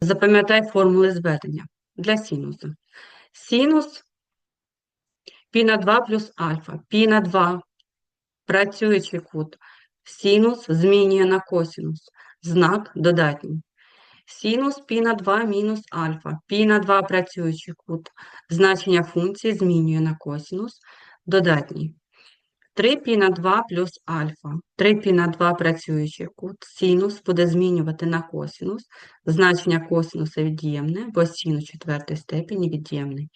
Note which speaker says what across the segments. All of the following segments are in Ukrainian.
Speaker 1: Запам'ятай формули зведення для синусу. Синус пі на 2 плюс альфа. Пі на 2 працюючий кут. Синус змінює на косинус. Знак додатній. Синус пі на 2 мінус альфа. Пі на 2 працюючий кут. Значення функції змінює на косинус. Додатній. 3 пі на 2 плюс альфа. 3 пі на 2 працюючий кут. Синус буде змінювати на косинус. Значення косинуса від'ємне, бо синус четвертої степені від'ємний.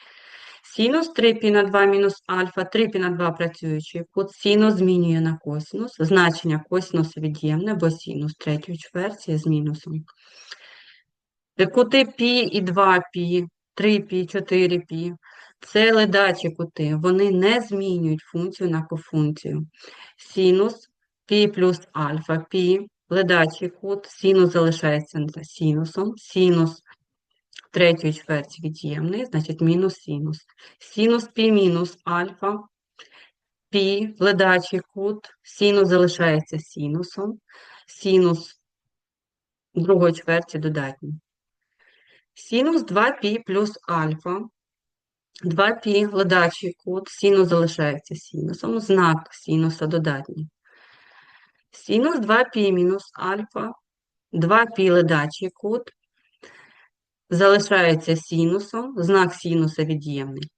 Speaker 1: Синус 3 пі на 2 мінус альфа, 3 пі на 2 працюючий кут. Синус змінює на косинус. Значення косинуса від'ємне, бо синус третьої чверті з мінусом. Кути пі і 2 пі, 3 пі, 4 пі. Це ледачі кути, вони не змінюють функцію на кофункцію. Синус пі плюс альфа пі, ледачий кут, синус залишається за синусом, синус третьої чверті від'ємний, значить мінус синус. Синус пі мінус альфа, пі, ледачий кут, синус залишається синусом, синус другої чверті додатній. Синус 2π плюс альфа. 2π ледачий кут, синус залишається синусом, знак синуса додатній. Синус 2π мінус альфа, 2π ледачий кут, залишається синусом, знак синуса від'ємний.